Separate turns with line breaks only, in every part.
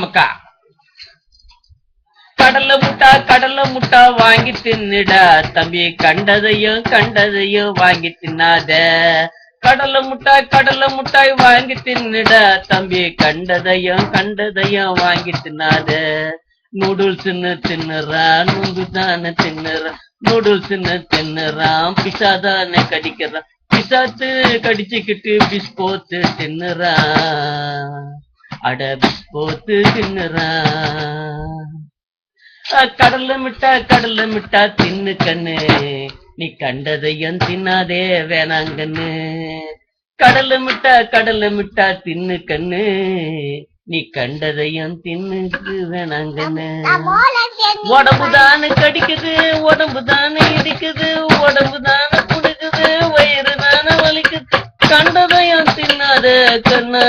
நமக்கா? கடலை முட்டா கடலை முட்டா வாங்கி தின்னுடா. தம்பி கண்டதையும் கண்டதையும் வாங்கி தின்னாத. கடலை முட்டாய் கடலை முட்டாய் வாங்கி தின்னுடா. தம்பி கண்டதையும் கண்டதையும் வாங்கி தின்னாத. நூடுல்ஸ் தின்னுறான் நூண்டு தானே தின்னுறான் நூடுல்ஸ் தின்னுறான் பிசா தானே கடிக்கிறான் பிசாத்து கடிச்சுக்கிட்டு பிஸ்கோத்து தின்னுறான் அட போத்து தின்னுறான் கடல்ல மிட்டா கடல்ல மிட்டா தின்னு கண்ணு. நீ கண்டதையும் தின்னாதே வேணாங்கன்னு கடல்ல மிட்டா கடல்ல மிட்டா தின்னு கண்ணு. நீ கண்டதையும் தின்னுக்கு வேணாங்கன்னு உடம்புதானு கடிக்குது உடம்பு தானே இடிக்குது உடம்பு தானே புடுக்குது வயிறு தானே வலிக்குது கண்டதையும் தின்னாத கண்ணா.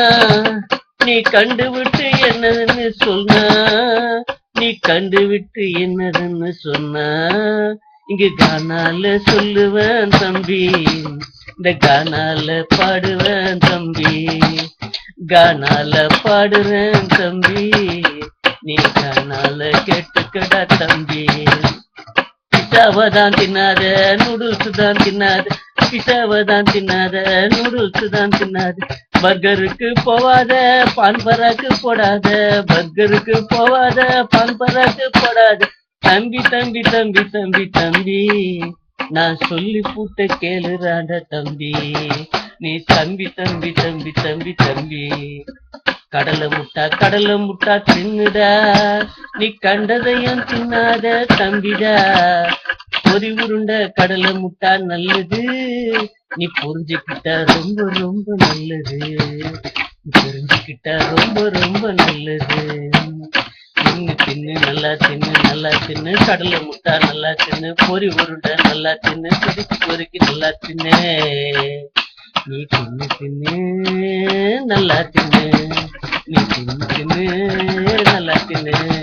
நீ கண்டு விட்டு என்னதுன்னு சொன்னா. நீ கண்டு விட்டு என்னதுன்னு சொன்னா. இங்க கானால சொல்லுவேன் தம்பி. இந்த கானால பாடுவேன் தம்பி. கானால பாடுறேன் தம்பி. நீ கானால கேட்டுக்கடா தம்பி. பிசாவை தான் தின்னாத நூடுல்ஸ் தான் தின்னாத. பிசாவை தான் தின்னாத நூடுல்ஸ் தான் தின்னாத. பர்கருக்கு போவாத பான்பராக்கு போடாத பர்கருக்கு போவாத பான்பராக்கு போடாத. தம்பி தம்பி தம்பி தம்பி தம்பி நான் சொல்லி பூட்ட கேளுறாண்ட தம்பி. நீ தம்பி தம்பி தம்பி தம்பி தம்பி. கடலை முட்டா கடலை முட்டா தின்னுடா. நீ கண்டதையும் தின்னாத தம்பிடா. பொறி உருண்ட கடலை முட்டா நல்லது. நீ புரிஞ்சுக்கிட்டா ரொம்ப ரொம்ப நல்லது. நீ ரொம்ப ரொம்ப நல்லது. தின்னு தின்னு நல்லா தின்னு நல்லா தின்னு. கடலை முட்டா நல்லா தின்னு. பொறி உருண்டை நல்லா தின்னு. பொறுக்கி பொறுக்கி நல்லா தின்னு. நீ தின்னு தின்னு நல்லா தின்னு. நீ தின்னு தின்னு நல்லா தின்னு.